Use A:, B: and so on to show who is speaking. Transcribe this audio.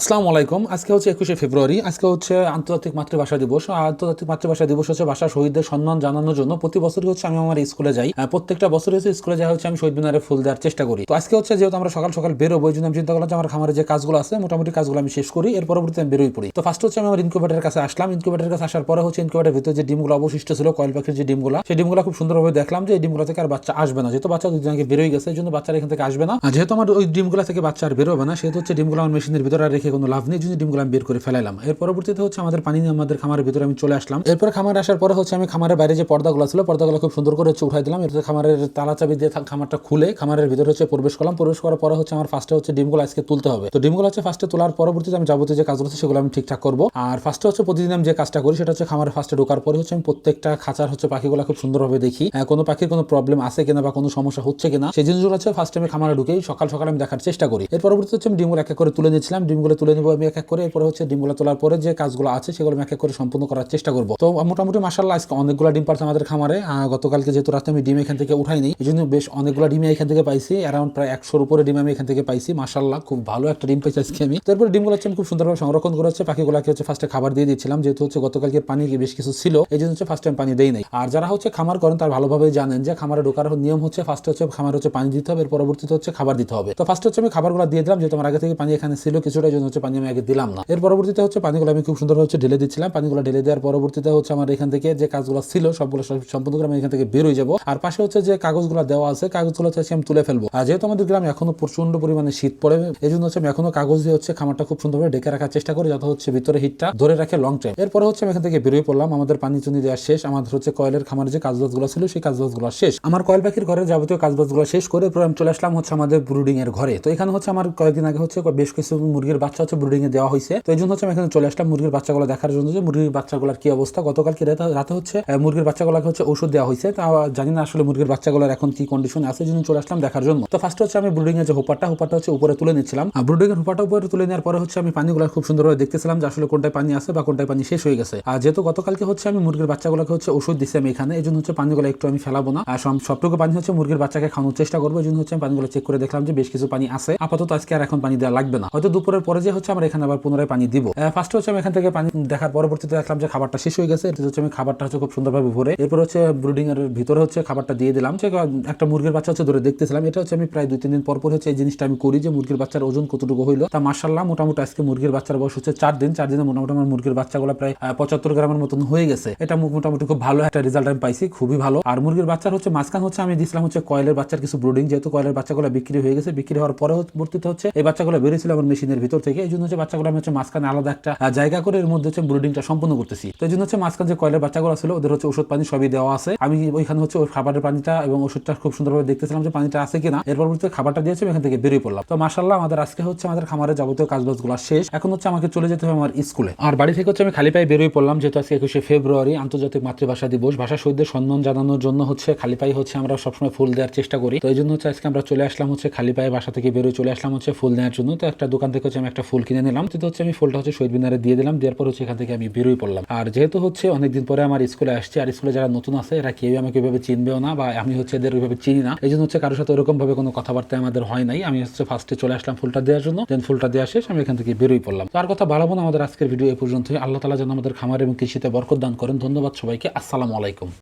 A: আসসালামু আলাইকুম। আজকে হচ্ছে একুশে ফেব্রুয়ারি। আজকে হচ্ছে আন্তর্জাতিক মাতৃভাষা দিবস। আন্তর্জাতিক মাতৃভাষা দিবস হচ্ছে ভাষা শহীদদের সম্মান জানানোর জন্য। প্রতি বছরই হচ্ছে আমি আমার স্কুলে যাই। প্রত্যেকটা বছর হচ্ছে স্কুলে যাই হচ্ছে আমি শহীদ মিনারে ফুল দেওয়ার চেষ্টা করি। তো আজকে হচ্ছে যেহেতু আমরা সকাল সকাল বেরোবো ওই জন্য আমি চিন্তা করলাম যে আমার খামারে যে কাজগুলো আছে, মোটামুটি কাজগুলো আমি শেষ করি। এর পরবর্তীতে আমি বেরোই পড়ি। তো ফার্স্ট হচ্ছে আমি আমার ইনকিউবেটারের কাছে আসলাম। ইনকিউবেটারের কাছে আসার পরে হচ্ছে ইনকিউবেটারের ভিতরে যে ডিমগুলো অবশিষ্ট ছিল কয়েল পাখির যে ডিমগুলো, সেই ডিমগুলো খুব সুন্দরভাবে দেখলাম যে এই ডিমগুলো থেকে আর বাচ্চা আসবে না। যেহেতু বাচ্চা দুদিন আগে বেরোয় গেছে, এই জন্য বাচ্চারা এখান থেকে আসবে না। যেহেতু আমার ওই ডিমগুলো থেকে বাচ্চা আর বেরোবে না, সেহেতু হচ্ছে ডিমগুলো আমার মেশিনের ভিতরে আর রেখে কোনো লাভ নেই জন্য ডিমগুলো আমি বের করে ফেলাইলাম। এর পরবর্তীতে হচ্ছে আমাদের পানি আমাদের খামারের ভিতরে আমি চলে আসলাম। এরপর খামারে আসার পরে হচ্ছে আমি খামারের বাইরে যে পর্দাগুলো ছিল, পর্দাগুলো খুব সুন্দর করে হচ্ছে উঠাই দিলাম। এরপর খামারের তালা চাবি দিয়ে খামারটা খুলে খামারের ভিতরে হচ্ছে প্রবেশ করলাম। প্রবেশ করার পরে হচ্ছে আমার ফার্স্টে হচ্ছে ডিমগুলো আজকে তুলতে হবে। তো ডিমগুলো হচ্ছে ফার্স্টে তোলার পরবর্তীতে আমি যাবতীয় যে কাজগুলো আছে সেগুলো আমি ঠিকঠাক করব। আর ফার্স্টে হচ্ছে প্রতিদিন আমি যে কাজটা করি সেটা হচ্ছে খামারের ফার্স্টে ঢোকার পরে হচ্ছে আমি প্রত্যেকটা খাঁচার হচ্ছে পাখিগুলো খুব সুন্দরভাবে দেখি। কোনো পাখির কোনো প্রবলেম আছে কিনা বা কোনো সমস্যা হচ্ছে কিনা, সেই জিনিসগুলো হচ্ছে ফার্স্ট আমি খামারে ঢুকেই সকাল সকাল আমি দেখার চেষ্টা করি। এর পরবর্তী হচ্ছে আমি ডিমগুলো এক এক করে তুলে নিচ্ছিলাম ডিমগুলো তুলে নিবো আমি এক এক করে। এরপরে হচ্ছে ডিমগুলো তোলার পরে যে কাজগুলো আছে সেগুলো আমি এক এক করে সম্পূর্ণ করার চেষ্টা করব। তো মোটামুটি মাসাল্লাহ আজকে অনেকগুলো ডিম পাচ্ছে আমাদের খামারে। গতকালকে যেহেতু রাতে আমি ডিম এখান থেকে উঠাই নেই এই জন্য বেশ অনেকগুলো ডিম এখান থেকে পাইছি। অ্যারাউন্ড প্রায় একশোর উপরে ডিম আমি এখান থেকে পাইছি। মাসাল্লাহ খুব ভালো একটা ডিম পাইছি আজকে আমি। তারপরে ডিমগুলো হচ্ছে আমি খুব সুন্দরভাবে সংরক্ষণ করে হচ্ছে পাখিগুলোকে হচ্ছে ফার্স্টে খাবার দিয়ে দিচ্ছিলাম যেহেতু হচ্ছে গতকালকে পানি বেশ কিছু ছিল, এই জন্য হচ্ছে ফার্স্ট টাইম পানি দেই নাই। আর যারা হচ্ছে খামার করেন, তারা ভালোভাবে জানেন যে খামারে ঢোকার নিয়ম হচ্ছে ফার্স্টে হচ্ছে খামার হচ্ছে পানি দিতে হবে, এর পরবর্তীতে হচ্ছে খাবার দিতে হবে। তো ফার্স্ট হচ্ছে আমি খাবারগুলো দিয়ে দিলাম, যেহেতু আমার আগে থেকে পানি এখানে ছিল কিছুটা জন্য হচ্ছে পানি আমি আগে দিলাম না। এর পরবর্তীতে হচ্ছে পানিগুলো আমি খুব সুন্দর হচ্ছে ঢেলে দিচ্ছিলাম। পানিগুলো ঢেলে দেওয়ার পরবর্তীতে হচ্ছে আমার এখান থেকে যে কাজগুলো ছিল, সবগুলো সম্পূর্ণ করে আমি এখান থেকে বের হয়ে যাব। আর পাশে হচ্ছে যে কাগজগুলো দেওয়া আছে, কাগজগুলো হচ্ছে আমি তুলে ফেলব। আর যেহেতু আমাদের গ্রামে এখনও প্রচণ্ড পরিমাণে শীত পড়ে এই জন্য হচ্ছে আমি এখনও কাগজ দিয়ে হচ্ছে খামারটা খুব সুন্দরভাবে ডেকে রাখার চেষ্টা করি যাতে হচ্ছে ভিতরে হিটটা ধরে রাখে লং টাইম এরপরে হচ্ছে আমি এখান থেকে বেরোয় পড়লাম। আমাদের পানি চুনি দেওয়া শেষ। আমাদের হচ্ছে কয়েলের খামারে যে কাজবাজগুলো ছিল, সেই কাজবাজগুলো শেষ। আমার কয়েল পাখির ঘরে যাবতীয় কাজবাজগুলো শেষ করে আমি চলে আসলাম হচ্ছে আমাদের ব্রুডিং এর ঘরে। তো এখানে হচ্ছে আমার কয়েকদিন আগে হচ্ছে বেশ কিছু মুরগির বাচ্চা হচ্ছে ব্রুডিং এ দেওয়া হয়েছে তো এই জন্য হচ্ছে আমি এখানে চলে আসলাম মুরগির বাচ্চাগুলো দেখার জন্য যে মুরগির বাচ্চাগুলোর কি অবস্থা। গতকালকে রাতে হচ্ছে মুরগির বাচ্চাগুলোকে হচ্ছে ওষুধ দেওয়া হয়েছে তা জানি না আসলে মুরগির বাচ্চাগুলোর এখন কি কন্ডিশন আছে জন্য চলে আসলাম দেখার জন্য। তো ফার্স্ট হচ্ছে আমি ব্রুডিং এর যে হোপারটা হোপারটা হচ্ছে উপরে তুলে নিচ্ছিলাম। ব্রুডিং এর হোপারটা উপরে তুলে নেওয়ার পরে হচ্ছে আমি পানিগুলো খুব সুন্দরভাবে দেখতেছিলাম যে আসলে কোনটায় পানি আছে বা কোনটায় পানি শেষ হয়ে গেছে। আর যেহেতু গতকালকে হচ্ছে আমি মুরগির বাচ্চাগুলোকে হচ্ছে ওষুধ দিচ্ছি আমি এখানে এই জন্য হচ্ছে পানিগুলো একটু আমি ফেলাবো না। আর সব- সবটুকু পানি হচ্ছে মুরগির বাচ্চাকে খাওয়ানোর চেষ্টা করব। এই জন্য হচ্ছে আমি পানিগুলো চেক করে দেখলাম যে বেশ কিছু পানি আছে। আপাতত আজকে আর এখন পানি দেওয়া লাগবে না। হয়তো দুপুরের পরে যে হচ্ছে আমরা এখানে আবার পুনরায় পানি দিব। ফার্স্ট হচ্ছে আমি এখান থেকে পানি দেখার পরবর্তীতে দেখলাম যে খাবারটা শেষ হয়ে গেছে। হচ্ছে আমি খাবারটা হচ্ছে খুব সুন্দরভাবে ভরে, এরপর হচ্ছে ব্রুডিং এর ভিতরে হচ্ছে খাবারটা দিয়ে দিলাম। সে একটা মুরগির বাচ্চা হচ্ছে ধরে দেখতেছিলাম। এটা হচ্ছে আমি প্রায় দুই, তিন দিন পর পর হচ্ছে এই জিনিসটা আমি করি যে মুরগির বাচ্চার ওজন কতটুকু হইল। তা মার্শাল্লাহ মোটামুটি আজকে মুরগির বাচ্চার বয়স হচ্ছে চার দিন। চার দিনে মোটামুটি আমার মুরগির বাচ্চাগুলো প্রায় পঁচাত্তর গ্রামের মতন হয়ে গেছে। এটা মোটামুটি খুব ভালো একটা রেজাল্ট আমি পাইছি, খুবই ভালো। আর মুরগির বাচ্চার হচ্ছে মাঝখান হচ্ছে আমি দিয়েছিলাম হচ্ছে কয়েলের বাচ্চার কিছু ব্রুডিং যেহেতু কয়েলের বাচ্চাগুলো বিক্রি হয়ে গেছে, বিক্রি হওয়ার পরবর্তীতে হচ্ছে এই বাচ্চাগুলো বেরিয়েছিল আমার মেশিনের ভিতর থেকে। এই জন্য হচ্ছে বাচ্চাগুলো আমি হচ্ছে মাঝখানে আলাদা একটা জায়গা করে এর মধ্যে হচ্ছে ব্রুডিংটা সম্পূর্ণ করতেছি। তো এই জন্য হচ্ছে মাঝখানে যে কয়েলের বাচ্চাগুলো ছিল, ওদের হচ্ছে ওষুধ পানি সবই দেওয়া আছে। আমি ওইখানে হচ্ছে ওই খাবারের পানিটা এবং ওষুধটা খুব সুন্দরভাবে দেখতেছিলাম যে পানিটা আছে কিনা। এর পরবর্তীতে খাবারটা দিয়েছে এখান থেকে বেরিয়ে পড়লাম। তো মাসাল্লাহ আমাদের আজকে হচ্ছে আমাদের খামারে যাবতীয় কাজবাজগুলো শেষ। এখন হচ্ছে আমাকে চলে যেতে হবে আমার স্কুলে। আর বাড়ি থেকে হচ্ছে আমি খালি পায়ে বেরিয়ে পড়লাম, যেহেতু আজকে একুশে ফেব্রুয়ারি, আন্তর্জাতিক মাতৃভাষা দিবস। ভাষা শহীদদের সম্মান জানানোর জন্য হচ্ছে খালি পায়ে হচ্ছে আমরা সবসময় ফুল দেওয়ার চেষ্টা করি। তো এই জন্য হচ্ছে আজকে আমরা চলে আসলাম হচ্ছে খালি পায়ে বাসা থেকে বেরোয় চলে আসলাম হচ্ছে ফুল নেওয়ার জন্য। তো একটা দোকান থেকে হচ্ছে আমি একটা ফুল কিনে নিলাম। তো হচ্ছে আমি ফুলটা হচ্ছে শহীদ মিনারে দিয়ে দিলাম। দেওয়ার পর হচ্ছে এখান থেকে আমি বেরোই পড়লাম। আর যেহেতু হচ্ছে অনেকদিন পরে আমার স্কুলে আসছে, আর স্কুলে যারা নতুন আছে, এরা কেউ আমাকে ওইভাবে চিনবেও না বা আমি হচ্ছে এদের ওইভাবে চিনি না। এই জন্য হচ্ছে কারোর সাথে ওরকম ভাবে কোনো কথাবার্তা আমাদের হয় নাই। আমি হচ্ছে ফার্স্টে চলে আসলাম ফুলটা দেওয়ার জন্য। দেন ফুলটা দেওয়া শেষ, আমি এখান থেকে বেরোই পড়লাম। তো আর কথা বাড়াবো না, আমাদের আজকের ভিডিও এ পর্যন্তই। আল্লাহ তালা যেন আমাদের খামার এবং কৃষিতে বরকত দান করেন। ধন্যবাদ সবাইকে। আসসালামু আলাইকুম।